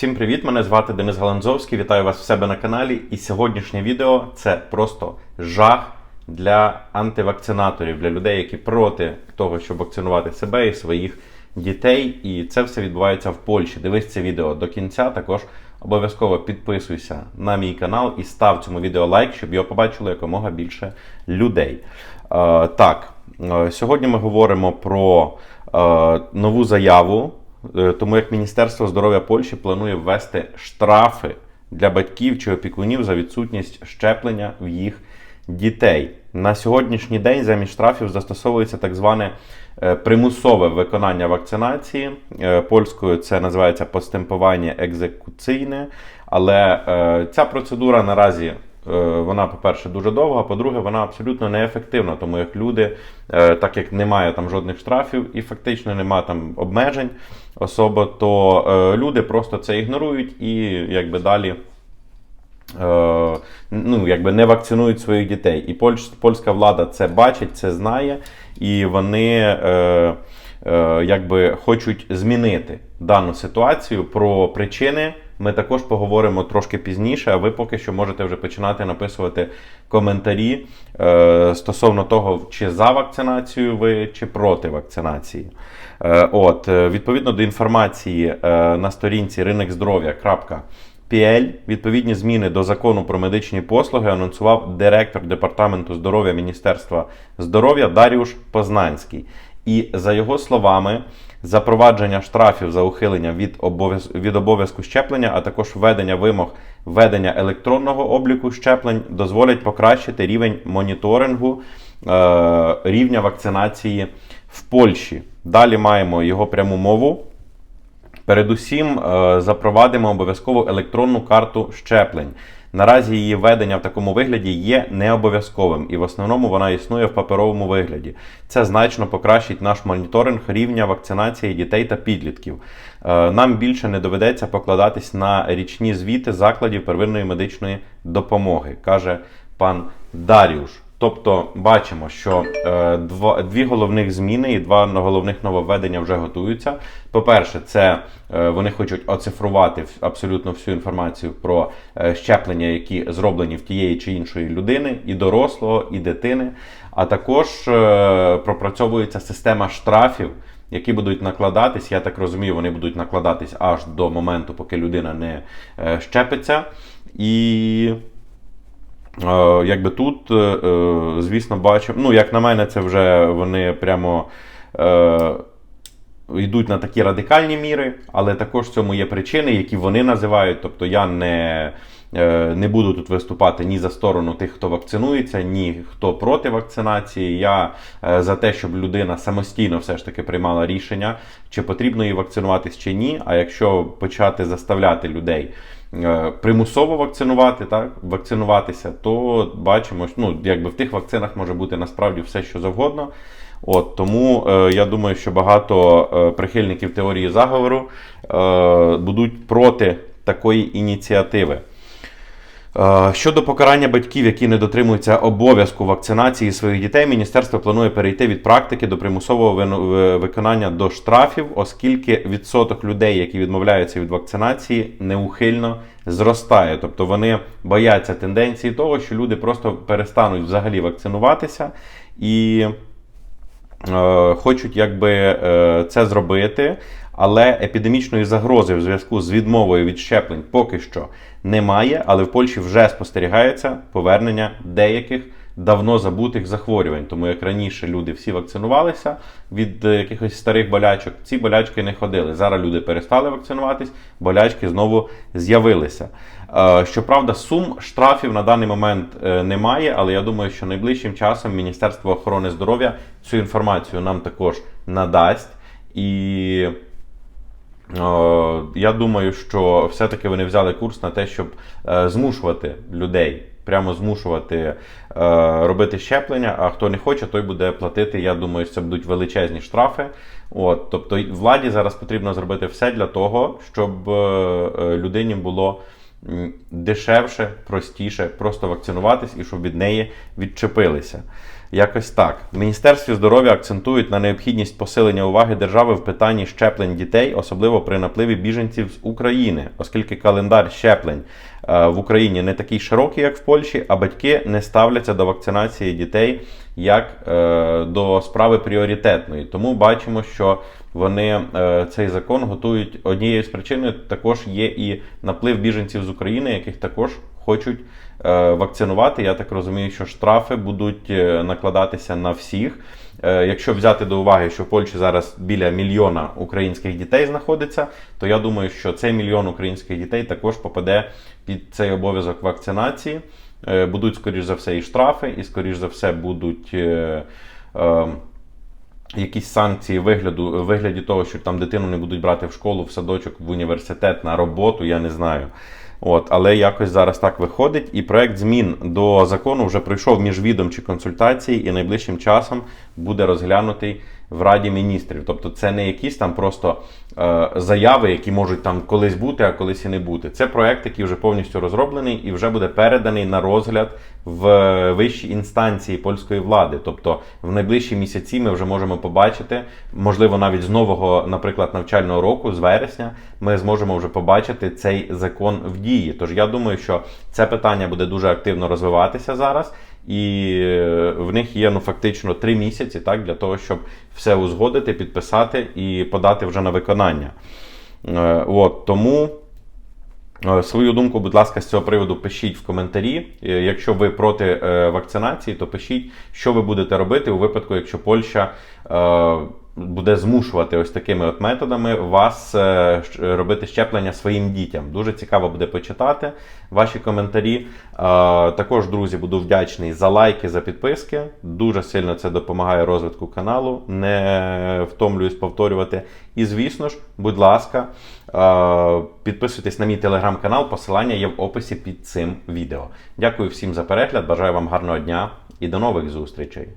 Всім привіт! Мене звати Денис Галанзовський. Вітаю вас в себе на каналі. І сьогоднішнє відео це просто жах для антивакцинаторів, для людей, які проти того, щоб вакцинувати себе і своїх дітей. І це все відбувається в Польщі. Дивись це відео до кінця. Також обов'язково підписуйся на мій канал і став цьому відео лайк, щоб його побачило якомога більше людей. Е, так, е, сьогодні ми говоримо про е, нову заяву. Е, Тому як Міністерство здоров'я Польщі планує ввести штрафи для батьків чи опікунів за відсутність щеплення в їх дітей. На сьогоднішній день замість штрафів застосовується так зване е, примусове виконання вакцинації. Е, Польською це називається постемпування екзекуційне. Але ця процедура наразі вона, по-перше, дуже довга, по-друге, вона абсолютно неефективна, тому як люди, е, так як немає там жодних штрафів і фактично немає там обмежень особо, то е, люди просто це ігнорують і якби далі. е, Ну, якби не вакцинують своїх дітей. І польсь- польська влада це бачить, це знає, і вони е, е, якби хочуть змінити дану ситуацію. Про причини ми також поговоримо трошки пізніше, а ви поки що можете вже починати написувати коментарі е, стосовно того, чи за вакцинацію ви, чи проти вакцинації. Е, от, е, відповідно до інформації е, на сторінці ринокздоров'я.pl відповідні зміни до закону про медичні послуги анонсував директор департаменту здоров'я Міністерства здоров'я Даріуш Познанський. І за його словами, запровадження штрафів за ухилення від обов'яз- від обов'язку щеплення, а також введення вимог ведення електронного обліку щеплень дозволять покращити рівень моніторингу е, рівня вакцинації в Польщі. Далі маємо його пряму мову. Передусім е, запровадимо обов'язкову електронну карту щеплень. Наразі її введення в такому вигляді є необов'язковим, і в основному вона існує в паперовому вигляді. Це значно покращить наш моніторинг рівня вакцинації дітей та підлітків. Е, Нам більше не доведеться покладатись на річні звіти закладів первинної медичної допомоги, каже пан Даріуш. Тобто бачимо, що е, два, дві головних зміни і два головних нововведення вже готуються. По-перше, це е, вони хочуть оцифрувати абсолютно всю інформацію про е, щеплення, які зроблені в тієї чи іншої людини, і дорослого, і дитини. А також е, пропрацьовується система штрафів, які будуть накладатись. Я так розумію, вони будуть накладатись аж до моменту, поки людина не е, щепиться. І Якби тут, е, е, звісно, бачимо. Ну, як на мене, це вже вони прямо е, йдуть на такі радикальні міри, але також в цьому є причини, які вони називають. Тобто я не, е, не буду тут виступати ні за сторону тих, хто вакцинується, ні хто проти вакцинації. Я е, за те, щоб людина самостійно все ж таки приймала рішення, чи потрібно їй вакцинуватись чи ні. А якщо почати заставляти людей е, примусово вакцинувати, так, вакцинуватися, то бачимо, ну, якби в тих вакцинах може бути насправді все, що завгодно. От, тому е, я думаю, що багато е, прихильників теорії заговору е, будуть проти такої ініціативи. Е, Щодо покарання батьків, які не дотримуються обов'язку вакцинації своїх дітей, міністерство планує перейти від практики до примусового виконання до штрафів, оскільки відсоток людей, які відмовляються від вакцинації, неухильно зростає. Тобто вони бояться тенденції того, що люди просто перестануть взагалі вакцинуватися і е, хочуть якби е, це зробити, але епідемічної загрози в зв'язку з відмовою від щеплень поки що немає. Але в Польщі вже спостерігається повернення деяких давно забутих захворювань. Тому як раніше люди всі вакцинувалися від е, якихось старих болячок, ці болячки не ходили. Зараз люди перестали вакцинуватись, болячки знову з'явилися. Е, Щоправда, сум штрафів на даний момент е, немає, але я думаю, що найближчим часом Міністерство охорони здоров'я цю інформацію нам також надасть. І я думаю, що все-таки вони взяли курс на те, щоб е, змушувати людей, прямо змушувати е, робити щеплення. А хто не хоче, той буде платити. Я думаю, це будуть величезні штрафи. От, тобто владі зараз потрібно зробити все для того, щоб е, е, людині було дешевше, простіше просто вакцинуватись і щоб від неї відчепилися. Якось так. В Міністерстві здоров'я акцентують на необхідність посилення уваги держави в питанні щеплень дітей, особливо при напливі біженців з України, оскільки календар щеплень е, в Україні не такий широкий, як в Польщі, а батьки не ставляться до вакцинації дітей як е, до справи пріоритетної. Тому бачимо, що вони е, цей закон готують однією з причин також є і наплив біженців з України, яких також хочуть е, вакцинувати. Я так розумію, що штрафи будуть е, накладатися на всіх. Е, Якщо взяти до уваги, що в Польщі зараз біля мільйона українських дітей знаходиться, то я думаю, що цей мільйон українських дітей також попаде під цей обов'язок вакцинації. Будуть, скоріш за все, і штрафи, і скоріш за все будуть. якісь санкції вигляду, вигляді того, що там дитину не будуть брати в школу, в садочок, в університет, на роботу, я не знаю. От, але якось зараз так виходить. І проект змін до закону вже пройшов міжвідомчі консультації і найближчим часом буде розглянутий в Раді міністрів. Тобто це не якісь там просто е, заяви, які можуть там колись бути, а колись і не бути. Це проект, який вже повністю розроблений і вже буде переданий на розгляд в вищій інстанції польської влади. Тобто в найближчі місяці ми вже можемо побачити, можливо, навіть з нового, наприклад, навчального року, з вересня, ми зможемо вже побачити цей закон в дії. Тож я думаю, що це питання буде дуже активно розвиватися зараз. І е, в них є ну фактично три місяці, так для того, щоб все узгодити, підписати і подати вже на виконання. Е, От тому Е, Свою думку, будь ласка, з цього приводу пишіть в коментарі. Якщо ви проти вакцинації, то пишіть, що ви будете робити у випадку, якщо Польща буде змушувати ось такими от методами вас е, робити щеплення своїм дітям. Дуже цікаво буде почитати ваші коментарі. Е, Також, друзі, буду вдячний за лайки, за підписки. Дуже сильно це допомагає розвитку каналу. Не втомлююсь повторювати. І звісно ж, будь ласка, е, підписуйтесь на мій телеграм-канал. Посилання є в описі під цим відео. Дякую всім за перегляд. Бажаю вам гарного дня і до нових зустрічей.